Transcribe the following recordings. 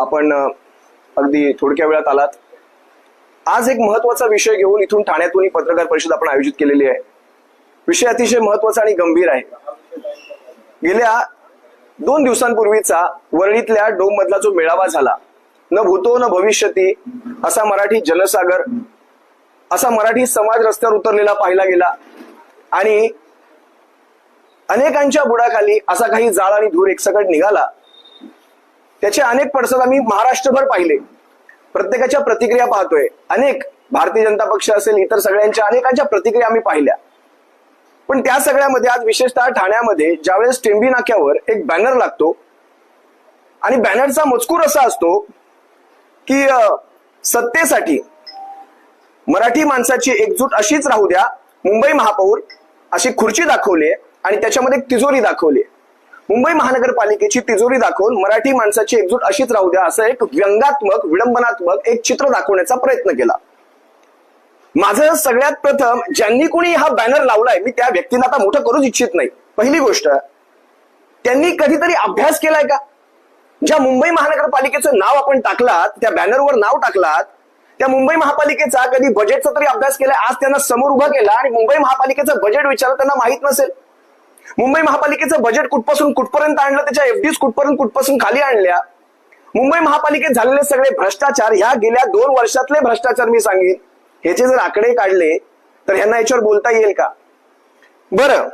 आपण अगदी थोडक्या वेळात आलात. आज एक महत्त्वाचा विषय घेऊन इथून ठाण्यातून ही पत्रकार परिषद आपण आयोजित केलेली आहे. विषय अतिशय महत्त्वाचा आणि गंभीर आहे. गेल्या दोन दिवसांपूर्वीचा वरळीतल्या डोम मधला जो मेळावा झाला न भूतो न भविष्यती असा मराठी जनसागर असा मराठी समाज रस्त्यावर उतरलेला पाहिला गेला. आणि अनेकांच्या बुडाखाली असा काही जाळ आणि धूर एकसकट निघाला. त्याचे अनेक पडसाद आम्ही महाराष्ट्रभर पाहिले. प्रत्येकाच्या प्रतिक्रिया पाहतोय. अनेक भारतीय जनता पक्ष असेल इतर सगळ्यांच्या अनेकांच्या प्रतिक्रिया आम्ही पाहिल्या. पण त्या सगळ्यामध्ये आज विशेषतः ठाण्यामध्ये ज्यावेळेस टेंबी नाक्यावर एक बॅनर लागतो आणि बॅनरचा मजकूर असा असतो की सत्तेसाठी मराठी माणसाची एकजूट अशीच राहू द्या. मुंबई महापौर अशी खुर्ची दाखवली आणि त्याच्यामध्ये तिजोरी दाखवली मुंबई महानगरपालिकेची तिजोरी दाखवून मराठी माणसाची एकजूट अशीच राहू द्या असं एक व्यंगात्मक विडंबनात्मक एक चित्र दाखवण्याचा प्रयत्न केला. माझं सगळ्यात प्रथम ज्यांनी कोणी हा बॅनर लावलाय मी त्या व्यक्तीला आता मोठं करूच इच्छित नाही. पहिली गोष्ट त्यांनी कधीतरी अभ्यास केलाय का? ज्या मुंबई महानगरपालिकेचं नाव आपण टाकलात त्या बॅनरवर नाव टाकलात त्या मुंबई महापालिकेचा कधी बजेटचा तरी अभ्यास केलाय आज त्यांना समोर उभा केला आणि मुंबई महापालिकेचं बजेट विचारलं त्यांना माहीत नसेल. मुंबई महापालिकेचं बजेट कुठपासून कुठपर्यंत आणलं? त्याच्या एफडीज कुठपर्यंत कुठपासून खाली आणल्या? मुंबई महापालिकेत झालेले सगळे भ्रष्टाचार ह्या गेल्या दोन वर्षातले भ्रष्टाचार मी सांगेन. ह्याचे जर आकडे काढले तर ह्यांना याच्यावर बोलता येईल का? बरं.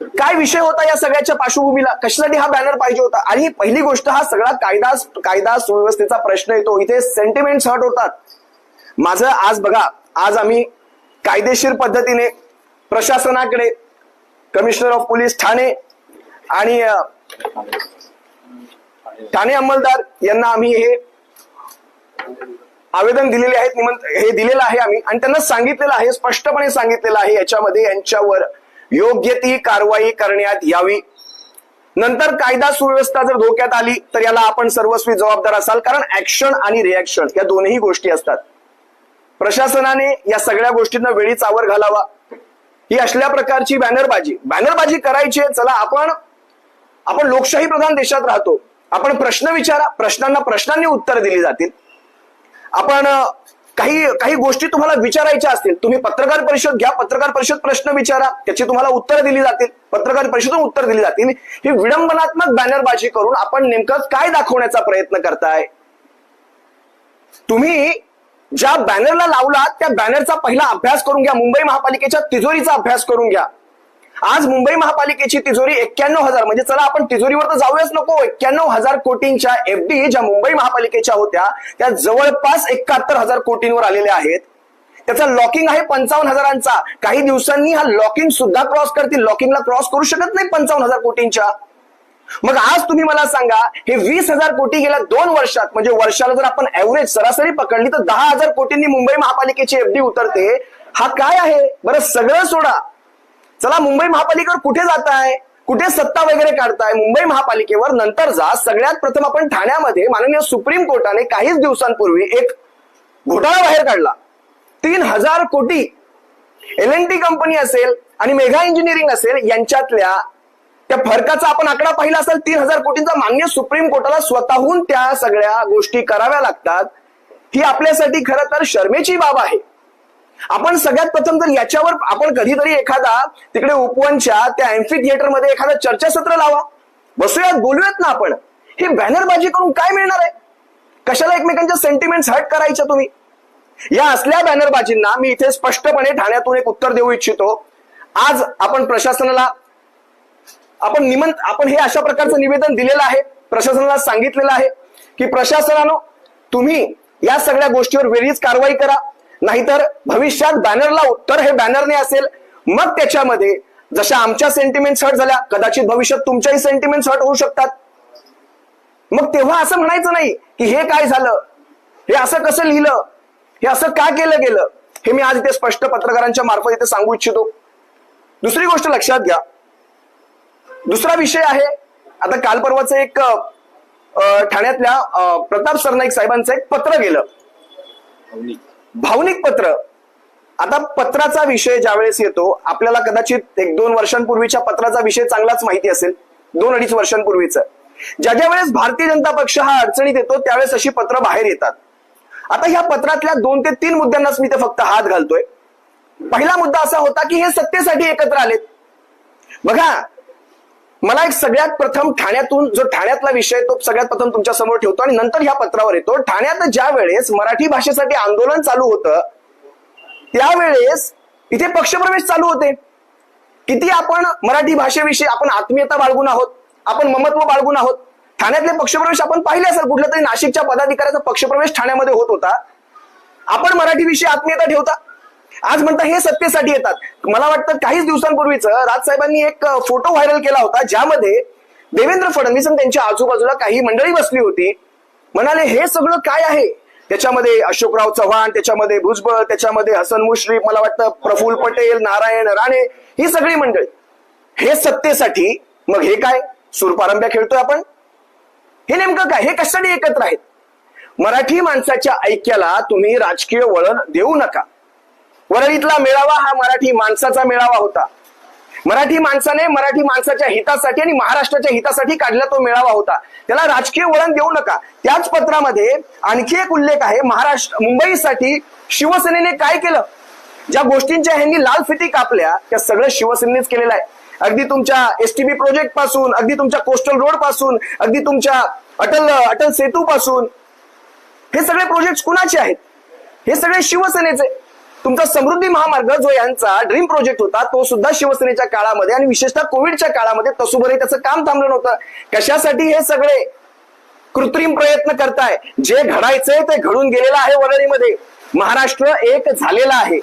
काय विषय होता या सगळ्याच्या पार्श्वभूमीला? कशासाठी हा बॅनर पाहिजे होता? आणि पहिली गोष्ट हा सगळा कायदा कायदा सुव्यवस्थेचा प्रश्न येतो. इथे सेंटिमेंट हट होतात. माझं आज बघा आज आम्ही कायदेशीर पद्धतीने प्रशासनाकडे कमिशनर ऑफ पोलीस ठाणे आणि ठाणे अंमलदार यांना आम्ही हे आवेदन दिलेले आहेत निमंत हे दिलेलं आहे आम्ही. आणि त्यांना सांगितलेलं आहे स्पष्टपणे सांगितलेलं आहे याच्यामध्ये यांच्यावर योग्य ती कारवाई करण्यात यावी. नंतर कायदा सुव्यवस्था जर धोक्यात आली तर याला आपण सर्वस्वी जबाबदार असाल. कारण ऍक्शन आणि रिॲक्शन या दोनही गोष्टी असतात. प्रशासनाने या सगळ्या गोष्टींना वेळीच आवर घालावा. ही असल्या प्रकारची बॅनरबाजी. बॅनरबाजी करायची आहे, चला आपण आपण लोकशाही प्रधान देशात राहतो. आपण प्रश्न विचारा प्रश्नांना प्रश्नांनी उत्तर दिली जातील. आपण काही काही गोष्टी तुम्हाला विचारायच्या असतील. तुम्ही पत्रकार परिषद घ्या पत्रकार परिषद प्रश्न विचारा त्याची तुम्हाला उत्तर दिली जातील. पत्रकार परिषदेतून उत्तर दिली जातील. ही विडंबनात्मक बॅनरबाजी करून आपण नेमकं काय दाखवण्याचा प्रयत्न करताय? तुम्ही ज्या बॅनरला लावलात त्या बॅनरचा पहिला अभ्यास करून घ्या. मुंबई महापालिकेच्या तिजोरीचा अभ्यास करून घ्या. आज मुंबई महापालिकेची तिजोरी एक्क्याण्णव हजार म्हणजे चला आपण तिजोरीवर तर जाऊयाच नको. एक्क्याण्णव हजार कोटींच्या एफडी ज्या मुंबई महापालिकेच्या होत्या त्या जवळपास एकाहत्तर हजार कोटींवर आलेल्या आहेत. त्याचा लॉकिंग आहे पंचावन्न हजारांचा. काही दिवसांनी हा लॉकिंग सुद्धा क्रॉस करतील. लॉकिंगला क्रॉस करू शकत नाही पंचावन्न हजार कोटींच्या. मग आज तुम्ही मला सांगा हे वीस हजार कोटी गेल्या दोन वर्षात म्हणजे वर्षाला जर आपण ऍव्हरेज सरासरी पकडली तर दहा हजार कोटींनी मुंबई महापालिकेची एफडी उतरते. हा काय आहे? बरं सगळं सोडा. चला मुंबई महापालिकेवर कुठे जाताय? कुठे सत्ता वगैरे काढताय? मुंबई महापालिकेवर नंतर जा. सगळ्यात प्रथम आपण ठाण्यामध्ये माननीय सुप्रीम कोर्टाने काहीच दिवसांपूर्वी एक घोटाळा बाहेर काढला. तीन हजार कोटी. एल एन टी कंपनी असेल आणि मेघा इंजिनिअरिंग असेल यांच्यातल्या त्या फरकाचा आपण आकडा पाहिला असेल तीन हजार कोटींचा मान्य सुप्रीम कोर्टाला स्वतःहून त्या सगळ्या गोष्टी कराव्या लागतात. ही आपल्यासाठी खरं तर शर्मेची बाब आहे. आपण सगळ्यात प्रथम तर याच्यावर आपण कधीतरी एखादा तिकडे उपवनच्या त्या एम्फी थिएटरमध्ये एखादा चर्चासत्र लावा. बसूयात बोलूयात ना आपण. हे बॅनरबाजी करून काय मिळणार आहे? कशाला एकमेकांच्या सेंटिमेंट हर्ट करायच्या तुम्ही? या असल्या बॅनरबाजींना मी इथे स्पष्टपणे ठाण्यातून एक उत्तर देऊ इच्छितो. आज आपण प्रशासनाला आपण निमंत आपण हे अशा प्रकारचं निवेदन दिलेलं आहे प्रशासनाला सांगितलेलं आहे की प्रशासनानं तुम्ही या सगळ्या गोष्टीवर वेळीच कारवाई करा नाहीतर भविष्यात बॅनरला उत्तर हे बॅनरने असेल मग त्याच्यामध्ये जशा आमच्या सेंटिमेंट्स हर्ट झाल्या कदाचित भविष्यात तुमच्याही सेंटिमेंट्स हर्ट होऊ शकतात. मग तेव्हा असं म्हणायचं नाही की हे काय झालं हे असं कसं लिहिलं हे असं का केलं गेलं हे मी आज इथे स्पष्ट पत्रकारांच्या मार्फत इथे सांगू इच्छितो. दुसरी गोष्ट लक्षात घ्या दुसरा विषय आहे आता काल परवाचं एक ठाण्यातल्या प्रताप सरनाईक साहेबांचं एक पत्र गेलं. भावनिक. पत्र. आता पत्राचा विषय ज्यावेळेस येतो आपल्याला कदाचित एक दोन वर्षांपूर्वीच्या पत्राचा विषय चांगलाच माहिती असेल दोन अडीच वर्षांपूर्वीच. ज्या ज्या वेळेस भारतीय जनता पक्ष हा अडचणीत येतो त्यावेळेस अशी पत्र बाहेर येतात. आता ह्या पत्रातल्या दोन ते तीन मुद्द्यांनाच मी ते फक्त हात घालतोय. पहिला मुद्दा असा होता की हे सत्तेसाठी एकत्र आलेत. बघा मला एक सगळ्यात प्रथम ठाण्यातून जो ठाण्यातला विषय तो सगळ्यात प्रथम तुमच्यासमोर ठेवतो आणि नंतर ह्या पत्रावर येतो. ठाण्यात ज्या वेळेस मराठी भाषेसाठी आंदोलन चालू होतं त्यावेळेस इथे पक्षप्रवेश चालू होते. किती आपण मराठी भाषेविषयी आपण आत्मीयता बाळगून आहोत आपण ममत्व बाळगून आहोत. ठाण्यातले पक्षप्रवेश आपण पाहिले असेल कुठल्या तरी नाशिकच्या पदाधिकाऱ्याचा पक्षप्रवेश ठाण्यामध्ये होत होता. आपण मराठीविषयी आत्मीयता ठेवता. आज म्हणता हे सत्तेसाठी येतात. मला वाटतं काहीच दिवसांपूर्वीच राजसाहेबांनी एक फोटो व्हायरल केला होता ज्यामध्ये देवेंद्र फडणवीस आणि त्यांच्या आजूबाजूला काही मंडळी बसली होती. म्हणाले हे सगळं काय आहे? त्याच्यामध्ये अशोकराव चव्हाण त्याच्यामध्ये भुजबळ त्याच्यामध्ये हसन मुश्रीफ मला वाटतं प्रफुल्ल पटेल नारायण राणे ही सगळी मंडळी. हे सत्तेसाठी मग हे काय? सुरपारंब्या खेळतोय आपण? हे नेमकं काय? हे कशासाठी एकत्र आहेत? मराठी माणसाच्या ऐक्याला तुम्ही राजकीय वळण देऊ नका. वरळीतला मेळावा हा मराठी माणसाचा मेळावा होता. मराठी माणसाने मराठी माणसाच्या हितासाठी आणि महाराष्ट्राच्या हितासाठी काढला तो मेळावा होता. त्याला राजकीय वळण देऊ नका. त्याच पत्रामध्ये आणखी एक उल्लेख आहे. महाराष्ट्र मुंबईसाठी शिवसेनेने काय केलं? ज्या गोष्टींच्या ह्यांनी लाल फिती कापल्या त्या सगळं शिवसेनेनेच केलेलं आहे. अगदी तुमच्या एसटीबी प्रोजेक्टपासून अगदी तुमच्या कोस्टल रोडपासून अगदी तुमच्या अटल अटल सेतू पासून हे सगळे प्रोजेक्ट कुणाचे आहेत? हे सगळे शिवसेनेचे. तुमचा समृद्धी महामार्ग जो यांचा ड्रीम प्रोजेक्ट होता तो सुद्धा शिवसेनेच्या काळामध्ये आणि विशेषतः कोविडच्या काळामध्ये तसुबरही त्याचं काम थांबलं नव्हतं. कशासाठी हे सगळे कृत्रिम प्रयत्न करताय? जे घडायचंय ते घडून गेलेलं आहे वरळीमध्ये. महाराष्ट्र एक झालेला आहे.